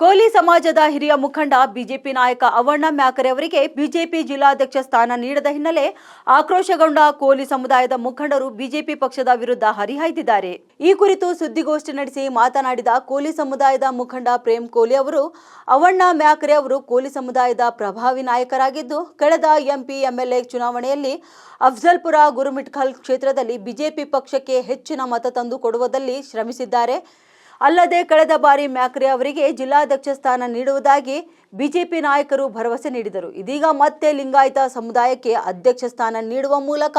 ಕೋಲಿ ಸಮಾಜದ ಹಿರಿಯ ಮುಖಂಡ ಬಿಜೆಪಿ ನಾಯಕ ಅವಣ್ಣ ಮ್ಯಾಕರೆ ಅವರಿಗೆ ಬಿಜೆಪಿ ಜಿಲ್ಲಾಧ್ಯಕ್ಷ ಸ್ಥಾನ ನೀಡದ ಹಿನ್ನೆಲೆ ಆಕ್ರೋಶಗೊಂಡ ಕೋಲಿ ಸಮುದಾಯದ ಮುಖಂಡರು ಬಿಜೆಪಿ ಪಕ್ಷದ ವಿರುದ್ಧ ಹರಿಹಾಯ್ದಿದ್ದಾರೆ. ಈ ಕುರಿತು ಸುದ್ದಿಗೋಷ್ಠಿ ನಡೆಸಿ ಮಾತನಾಡಿದ ಕೋಲಿ ಸಮುದಾಯದ ಮುಖಂಡ ಪ್ರೇಮ್ ಕೋಲಿ ಅವರು ಅವಣ್ಣ ಮ್ಯಾಕರೆ ಅವರು ಕೋಲಿ ಸಮುದಾಯದ ಪ್ರಭಾವಿ ನಾಯಕರಾಗಿದ್ದು, ಕಳೆದ ಎಂಪಿ, ಎಂಎಲ್ಎ ಚುನಾವಣೆಯಲ್ಲಿ ಅಫ್ಜಲ್ಪುರ ಗುರುಮಿಟ್ಕಲ್ ಕ್ಷೇತ್ರದಲ್ಲಿ ಬಿಜೆಪಿ ಪಕ್ಷಕ್ಕೆ ಹೆಚ್ಚಿನ ಮತ ತಂದು ಕೊಡುವುದಲ್ಲಿ ಶ್ರಮಿಸಿದ್ದಾರೆ. ಅಲ್ಲದೆ ಕಳೆದ ಬಾರಿ ಮ್ಯಾಕ್ರಿ ಅವರಿಗೆ ಜಿಲ್ಲಾಧ್ಯಕ್ಷ ಸ್ಥಾನ ನೀಡುವುದಾಗಿ ಬಿಜೆಪಿ ನಾಯಕರು ಭರವಸೆ ನೀಡಿದರು. ಇದೀಗ ಮತ್ತೆ ಲಿಂಗಾಯತ ಸಮುದಾಯಕ್ಕೆ ಅಧ್ಯಕ್ಷ ಸ್ಥಾನ ನೀಡುವ ಮೂಲಕ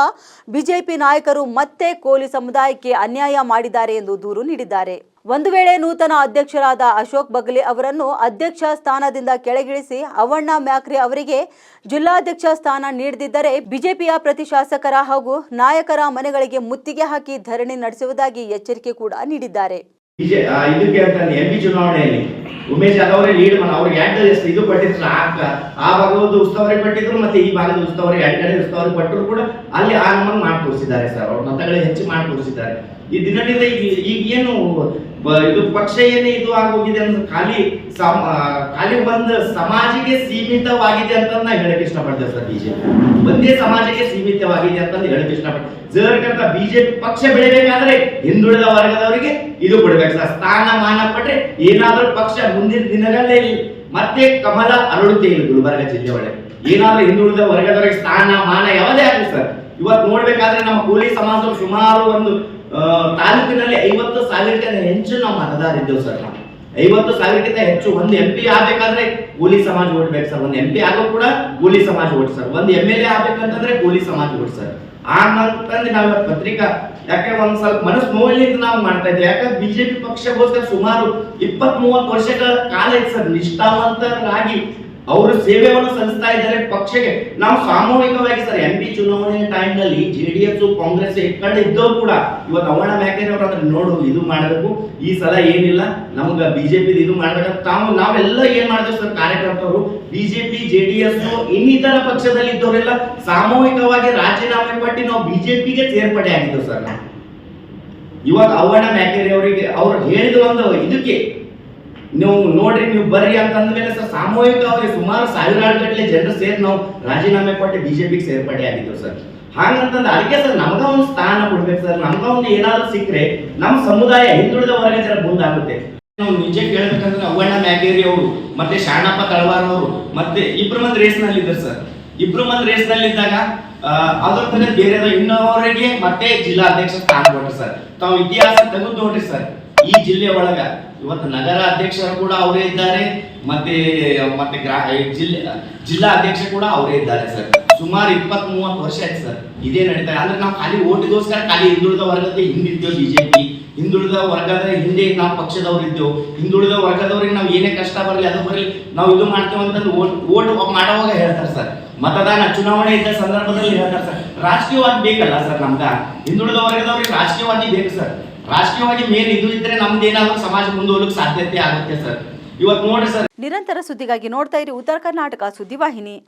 ಬಿಜೆಪಿ ನಾಯಕರು ಮತ್ತೆ ಕೋಲಿ ಸಮುದಾಯಕ್ಕೆ ಅನ್ಯಾಯ ಮಾಡಿದ್ದಾರೆ ಎಂದು ದೂರು ನೀಡಿದ್ದಾರೆ. ಒಂದು ವೇಳೆ ನೂತನ ಅಧ್ಯಕ್ಷರಾದ ಅಶೋಕ್ ಬಗ್ಲೆ ಅವರನ್ನು ಅಧ್ಯಕ್ಷ ಸ್ಥಾನದಿಂದ ಕೆಳಗಿಳಿಸಿ ಅವಣ್ಣ ಮ್ಯಾಕ್ರಿ ಅವರಿಗೆ ಜಿಲ್ಲಾಧ್ಯಕ್ಷ ಸ್ಥಾನ ನೀಡದಿದ್ದರೆ ಬಿಜೆಪಿಯ ಪ್ರತಿ ಶಾಸಕರ ಹಾಗೂ ನಾಯಕರ ಮನೆಗಳಿಗೆ ಮುತ್ತಿಗೆ ಹಾಕಿ ಧರಣಿ ನಡೆಸುವುದಾಗಿ ಎಚ್ಚರಿಕೆ ಕೂಡ ನೀಡಿದ್ದಾರೆ. ಇದಕ್ಕೆ ಅಂತ ಎಂ ಪಿ ಚುನಾವಣೆಯಲ್ಲಿ. ಉಮೇಶ್ ಯಾದವ್ ಅವರೇ ಲೀಡ್ ಮಾಡಿ, ಅವ್ರಿಗೆ ಎಂಟು ಎಷ್ಟು ಇದು ಕೊಟ್ಟಿದ್ರು ಆಗ ಆ ಭಾಗದ ಉಸ್ತುವಾರಿ ಕೊಟ್ಟಿದ್ರು ಮತ್ತೆ ಈ ಭಾಗದ ಉಸ್ತುವಾರಿ, ಎರಡು ಕಡೆ ಉಸ್ತುವಾರಿ ಕೊಟ್ಟರು ಕೂಡ ಅಲ್ಲಿ ಆ ನಮ್ಮನ್ನು ಮಾಡಿ ತೋರಿಸಿದ್ದಾರೆ ಸರ್. ಅವ್ರ ಮತಗಳೇ ಹೆಚ್ಚು ಮಾಡಿ ತೋರಿಸಿದ್ದಾರೆ ಈ ದಿನದಿಂದ ಈಗ ಏನು ಇದು ಪಕ್ಷ ಏನೇ ಇದು ಆಗೋಗಿದೆ ಅಂತ ಖಾಲಿ ಖಾಲಿ ಒಂದು ಸಮಾಜಕ್ಕೆ ಸೀಮಿತವಾಗಿದೆ ಅಂತ ನಾ ಹೇಳಕ್ ಇಷ್ಟಪಡ್ತೇವೆ ಸರ್ ಬಿಜೆಪಿ. ಒಂದೇ ಸಮಾಜಕ್ಕೆ ಸೀಮಿತವಾಗಿದೆ ಅಂತ ಹೇಳಕ್ ಇಷ್ಟಪಡ್ತೇವೆ ಜರ್ಕಂತ ಬಿಜೆಪಿ ಪಕ್ಷ ಬೆಳಿಬೇಕಾದ್ರೆ ಹಿಂದುಳಿದ ವರ್ಗದವರಿಗೆ ಇದು ಕೊಡ್ಬೇಕು ಸರ್. ಸ್ಥಾನ ಮಾನ ಪಟ್ರೆ ಏನಾದ್ರೂ ಪಕ್ಷ ಮುಂದಿನ ದಿನಗಳಲ್ಲಿ ಮತ್ತೆ ಕಮಲ ಅರಳುತ್ತೆ ಇಲ್ಲಿ ಗುಲ್ಬರ್ಗ ಜಿಲ್ಲೆ ಒಳಗೆ. ಏನಾದ್ರೂ ಹಿಂದುಳಿದ ವರ್ಗದವರಿಗೆ ಸ್ಥಾನ ಮಾನ ಯಾವುದೇ ಆಗಲಿ ಸರ್. ಇವತ್ತು ನೋಡ್ಬೇಕಾದ್ರೆ ನಮ್ಮ ಕೂಲಿ ಸಮಾಜ ಸುಮಾರು ಒಂದು ತಾಲೂಕಿನಲ್ಲಿ ಐವತ್ತು ಸಾವಿರಕ್ಕಿಂತ ಹೆಚ್ಚು ನಾವು ಮತದಾರಿದ್ದೇವೆ ಸರ್. ನಾವು ಐವತ್ತು ಸಾವಿರಕ್ಕಿಂತ ಹೆಚ್ಚು ಒಂದು ಎಂ ಪಿ ಆಗ್ಬೇಕಾದ್ರೆ ಕೂಲಿ ಸಮಾಜ ಓಡ್ಬೇಕು ಸರ್. ಒಂದ್ ಎಂ ಪಿ ಆಗೋ ಕೂಡ ಕೂಲಿ ಸಮಾಜ ಓಟ್ ಸರ್. ಒಂದು ಎಂ ಎಲ್ ಎ ಆಗ್ಬೇಕಂತಂದ್ರೆ ಕೂಲಿ ಸಮಾಜ ಓಟ್ ಸರ್. ಹಾಗಂತಂದು ನಾವ್ ಪತ್ರಿಕಾ, ಯಾಕೆ ಒಂದ್ ಸ್ವಲ್ಪ ಮನಸ್ಸು ನೋವಲ್ಲಿಂದ ನಾವು ಮಾಡ್ತಾ ಇದ್ದೀವಿ. ಯಾಕಂದ್ರೆ ಬಿಜೆಪಿ ಪಕ್ಷಗೋಸ್ಕರ ಸುಮಾರು ಇಪ್ಪತ್ ಮೂವತ್ತು ವರ್ಷಗಳ ಕಾಲ ಇತ್ತು ಸರ್. ನಿಷ್ಠಾವಂತರಾಗಿ ಅವರು ಸೇವೆಯನ್ನು ಸಲ್ಲಿಸ್ತಾ ಇದ್ದಾರೆ ಪಕ್ಷಕ್ಕೆ. ನಾವು ಸಾಮೂಹಿಕವಾಗಿ ಸರ್ ಎಂ ಪಿ ಚುನಾವಣೆ ಟೈಮ್ನಲ್ಲಿ ಜೆಡಿಎಸ್ ಕಾಂಗ್ರೆಸ್ ಇಟ್ಕೊಂಡು ಇದ್ದವ್ರು ಕೂಡ ಇವತ್ತು ಅವಣ ಮ್ಯಾಕೇರಿ ನೋಡು, ಇದು ಮಾಡಬೇಕು. ಈ ಸಲ ಏನಿಲ್ಲ, ನಮ್ಗ ಬಿಜೆಪಿ ಇದು ಮಾಡ್ಬೇಕಂತ ತಾವು, ನಾವೆಲ್ಲ ಏನ್ ಮಾಡಿದ್ರು ಸರ್, ಕಾರ್ಯಕರ್ತರು ಬಿಜೆಪಿ ಜೆಡಿಎಸ್ ಇನ್ನಿತರ ಪಕ್ಷದಲ್ಲಿ ಇದ್ದವರೆಲ್ಲ ಸಾಮೂಹಿಕವಾಗಿ ರಾಜೀನಾಮೆ ಪಟ್ಟಿ ನಾವು ಬಿಜೆಪಿಗೆ ಸೇರ್ಪಡೆ ಆಗಿದ್ದೆವು ಸರ್ ನಾವು. ಇವಾಗ ಅವಣ ಮ್ಯಾಕೇರಿ ಅವರಿಗೆ, ಅವ್ರು ಹೇಳಿದ ಒಂದು ಇದಕ್ಕೆ ನೀವು ನೋಡ್ರಿ, ನೀವು ಬರ್ರಿ ಅಂತ ಅಂದ್ಮೇಲೆ ಸರ್, ಸಾಮೂಹಿಕವಾಗಿ ಸುಮಾರು ಸಾವಿರಾರು ಗಟ್ಟಲೆ ಜನರು ಸೇರಿ ನಾವು ರಾಜೀನಾಮೆ ಕೊಟ್ಟು ಬಿಜೆಪಿಗೆ ಸೇರ್ಪಡೆ ಆಗಿದ್ದೇವೆ ಸರ್. ಹಾಗಂತಂದ್ರೆ ಅದಕ್ಕೆ ಸರ್, ನಮ್ಗ ಒಂದು ಸ್ಥಾನ ಕೊಡ್ಬೇಕು ಸರ್. ನಮ್ಗ ಒಂದು ಏನಾದ್ರು ಸಿಕ್ಕರೆ ನಮ್ಮ ಸಮುದಾಯ ಹಿಂದುಳಿದ ವರ್ಗ ಜನ ಮುಂದಾಗುತ್ತೆ. ನಾವು ನಿಜ ಕೇಳ್ಬೇಕಂದ್ರೆ ಅವ್ವಣ್ಣ ಮ್ಯಾಗೇರಿ ಅವರು, ಮತ್ತೆ ಶಾಣಪ್ಪ ತಳವಾರ್ ಅವರು, ಮತ್ತೆ ಇಬ್ರು ಮಂದಿ ರೇಸ್ನಲ್ಲಿ ಸರ್. ಇಬ್ರು ಮಂದಿ ರೇಸ್ನಲ್ಲಿ ಇದ್ದಾಗ ಅದ್ರ ತನಕ ಬೇರೆ ಇನ್ನವರಿಗೆ ಮತ್ತೆ ಜಿಲ್ಲಾ ಅಧ್ಯಕ್ಷ ಸ್ಥಾನ ಕೊಟ್ಟರು ಸರ್. ತಾವು ಇತಿಹಾಸ ತೆಗೆದು ನೋಡ್ರಿ ಸರ್, ಈ ಜಿಲ್ಲೆ ಒಳಗ. ಇವತ್ತು ನಗರ ಅಧ್ಯಕ್ಷರು ಕೂಡ ಅವರೇ ಇದ್ದಾರೆ, ಮತ್ತೆ ಮತ್ತೆ ಗ್ರಾ ಜಿಲ್ಲೆ ಜಿಲ್ಲಾ ಅಧ್ಯಕ್ಷ ಕೂಡ ಅವರೇ ಇದ್ದಾರೆ ಸರ್. ಸುಮಾರು ಇಪ್ಪತ್ತ್ ಮೂವತ್ತು ವರ್ಷ ಆಯ್ತು ಸರ್ ಇದೇ ನಡೀತಾ. ಅಂದ್ರೆ ನಾವು ಖಾಲಿ ಓಟಿಗೋಸ್ಕರ ಖಾಲಿ ಹಿಂದುಳಿದ ವರ್ಗದ ಹಿಂದಿದ್ದೇವೆ ಬಿಜೆಪಿ. ಹಿಂದುಳಿದ ವರ್ಗದ ಹಿಂದೆ ನಾವು ಪಕ್ಷದವ್ರು ಇದ್ದೇವೆ. ಹಿಂದುಳಿದ ವರ್ಗದವ್ರಿಗೆ ನಾವು ಏನೇ ಕಷ್ಟ ಬರಲಿ ಅದು ಬರಲಿ ನಾವು ಇದು ಮಾಡ್ತೇವೆ ಅಂತಂದು ಓಟ್ ಓಟ್ ಮಾಡುವಾಗ ಹೇಳ್ತಾರೆ ಸರ್. ಮತದಾನ ಚುನಾವಣೆ ಇದ್ದ ಸಂದರ್ಭದಲ್ಲಿ ಹೇಳ್ತಾರೆ ಸರ್. ರಾಜಕೀಯವಾದಿ ಬೇಕಲ್ಲ ಸರ್ ನಮ್ಗ? ಹಿಂದುಳಿದ ವರ್ಗದವ್ರಿಗೆ ರಾಜಕೀಯವಾದಿ ಬೇಕು ಸರ್. ರಾಜಕೀಯವಾಗಿ ಮೇನ್ ಇದು ಇದ್ರೆ ನಮ್ದು ಏನಾದ್ರು ಸಮಾಜ ಮುಂದುವರಲಿಕ್ಕೆ ಸಾಧ್ಯತೆ ಆಗುತ್ತೆ ಸರ್. ಇವತ್ತು ನೋಡ್ರಿ ಸರ್. ನಿರಂತರ ಸುದ್ದಿಗಾಗಿ ನೋಡ್ತಾ ಇರಿ ಉತ್ತರ ಕರ್ನಾಟಕ ಸುದ್ದಿವಾಹಿನಿ.